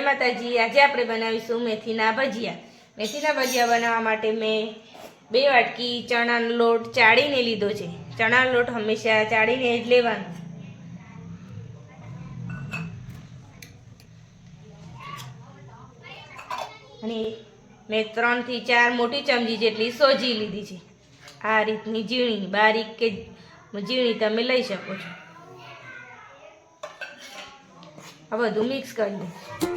માતાજી. આજે આપણે બનાવીશું મેથીના ભજીયા. મેથીના ભજીયા બનાવવા માટે મેં બે વાટકી ચણાનો લોટ ચાળીને લીધો છે. ચણાનો લોટ હંમેશા ચાળીને જ લેવાનો. અને મેં ત્રણથી ચાર મોટી ચમચી જેટલી સોજી લીધી છે. આ રીતની ઝીણી, બારીક કે ઝીણી તમે લઈ શકો છો. આ બધું મિક્સ કરી દઈશ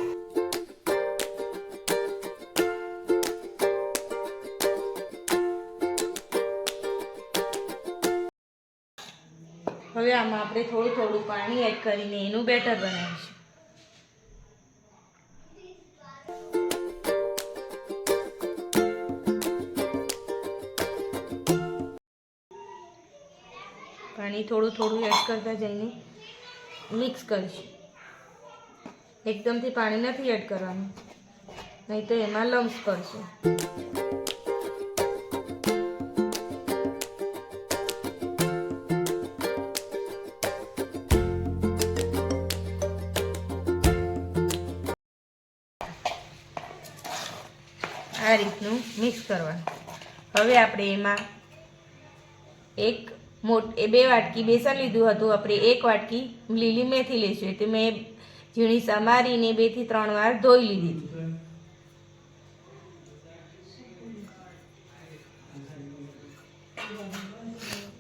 હવે આમાં આપણે થોડું થોડું પાણી એડ કરીને એનું બેટર બનાવીશું. પાણી થોડું થોડું એડ કરતા જઈને મિક્સ કરીશું. એકદમથી પાણી નથી એડ કરવાનું. નહીં તો એમાં લમ્સ પડશે આ રીતનું મિક્સ કરવાનું. હવે આપણે એમાં એક મોટ એ બે વાટકી બેસન લીધું હતું. આપણે એક વાટકી લીલી મેથી લઈશું. એટલે મેં ઝીણી સમારીને બેથી ત્રણ વાર ધોઈ લીધી હતી.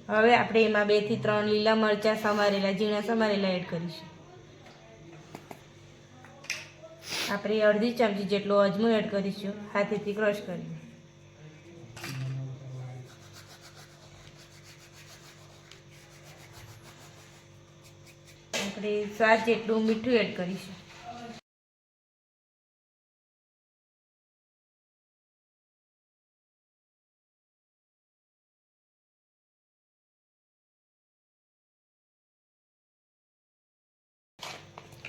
હવે આપણે એમાં બેથી ત્રણ લીલા મરચાં સમારેલા, ઝીણા સમારેલા એડ કરીશું. આપણે અડધી ચમચી જેટલો અજમો એડ કરીશું, હાથેથી ક્રશ કરીને આપણે સ્વાદ જેટલું મીઠું એડ કરીશું.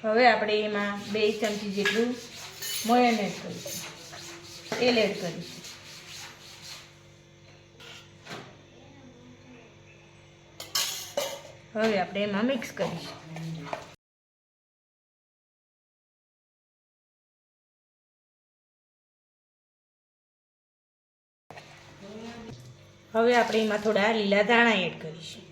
હવે આપણે એમાં બે ચમચી જેટલું મોયન એડ કરીશું. તેલ એડ કરીશું. હવે આપણે એમાં મિક્સ કરીશું. હવે આપણે એમાં થોડા લીલા ધાણા એડ કરીશું.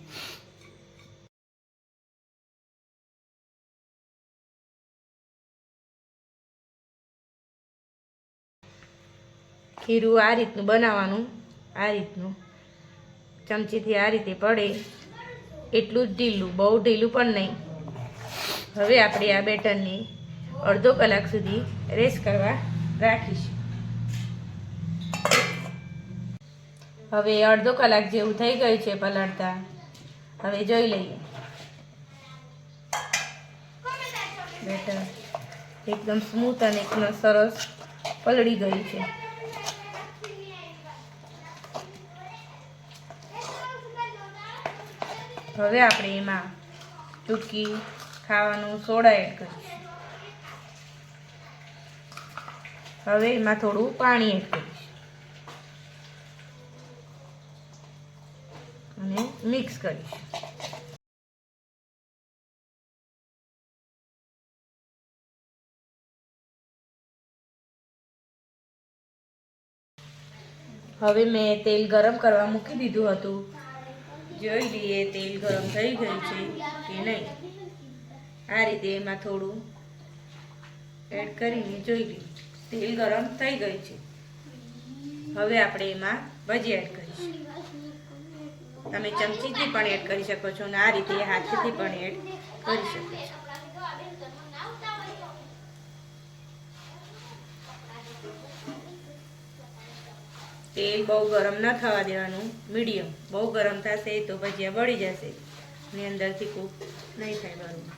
ખીરું આ રીતનું બનાવવાનું, આ રીતનું. ચમચીથી આ રીતે પડે. એટલું જ ઢીલું, બહુ ઢીલું પણ નહીં. હવે આપણે આ બેટરને અડધો કલાક સુધી રેસ્ટ કરવા રાખીશું. હવે અડધો કલાક જેવું થઈ ગયું છે પલાળતા. હવે જોઈ લઈએ. બેટર એકદમ સ્મૂથ અને એકદમ સરસ પલળી ગયું છે. હવે આપણે એમાં ચૂકી ખાવાનું સોડા એડ કરીશું. હવે એમાં થોડું પાણી એડ કરીશું. અને મિક્સ કરીશ. હવે મેં તેલ ગરમ કરવા મૂકી દીધું હતું. જોઈ લઈએ તેલ ગરમ થઈ ગયું છે કે નહીં. આ રીતે એમાં થોડું એડ કરીને જોઈ લઈએ. તેલ ગરમ થઈ ગયું છે. હવે આપણે એમાં ભજી એડ કરીશું. તમે ચમચીથી પણ એડ કરી શકો છો અને આ રીતે હાથથી પણ એડ કરી શકો છો. તેલ બહુ ગરમ ન થવા દેવાનું, મીડિયમ. બહુ ગરમ થશે તો ભજીયા બળી જશે. અને અંદરથી કૂક નહીં થાય બરોબર.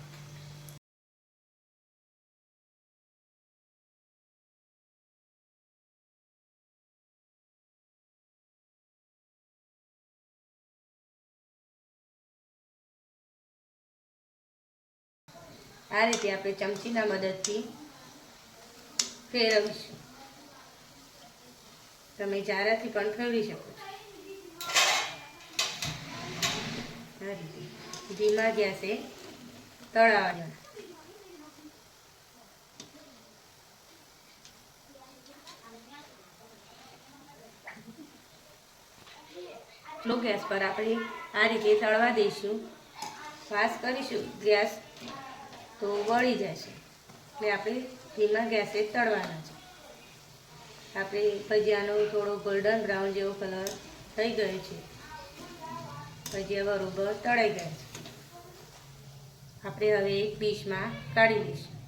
આ રીતે આપણે ચમચીના મદદથી ફેરવીશું. તમે ચારાથી પણ ફેરવી શકો છો. આ રીતે. ધીમા ગેસે તળાવવા જણા ગેસ પર આપણે આ રીતે તળવા દઈશું. ફાસ્ટ કરીશું. ગેસ તો વળી જશે. એટલે આપણે ધીમા ગેસે તળવાના છે. આપણે ભજીયાનો થોડો ગોલ્ડન બ્રાઉન જેવો કલર થઈ ગયો છે. ભજીયા બરોબર તળાઈ ગયા છે. આપણે હવે એક ડીશમાં કાઢી લઈશું.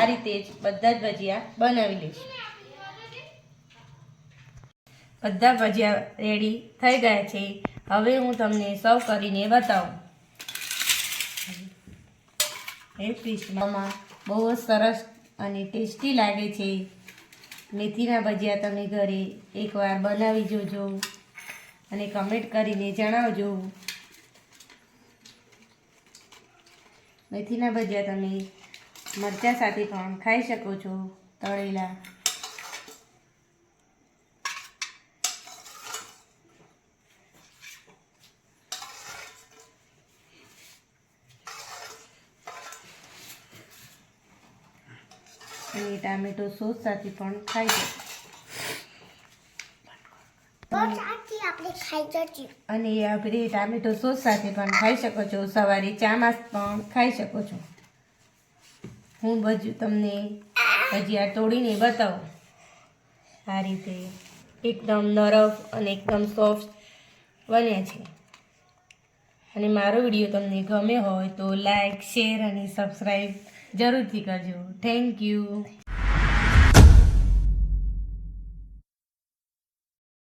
આ રીતે જ બધા જ ભજીયા બનાવી લઈશું. બધા ભજીયા રેડી થઈ ગયા છે. હવે હું તમને સર્વ કરીને બતાવું. એ પીસમાં બહુ જ સરસ અને ટેસ્ટી લાગે છે. મેથીના ભજીયા તમે ઘરે એકવાર બનાવી જોજો અને કમેન્ટ કરીને જણાવજો. મેથીના ભજીયા તમે મરચાં સાથે પણ ખાઈ શકો છો તળેલા. અને ટામેટો સોસ સાથે પણ ખાઈ શકો. અને આપણે ટામેટો સોસ સાથે પણ ખાઈ શકો છો. સવારે ચામાં પણ ખાઈ શકો છો. હું બધું તમને ભજીયા તોડીને બતાવું. આ રીતે એકદમ નરમ અને એકદમ સોફ્ટ બન્યા છે. અને મારો વીડિયો તમને ગમે હોય તો લાઈક શેર અને સબસ્ક્રાઈબ જરૂરથી કરજો. Thank you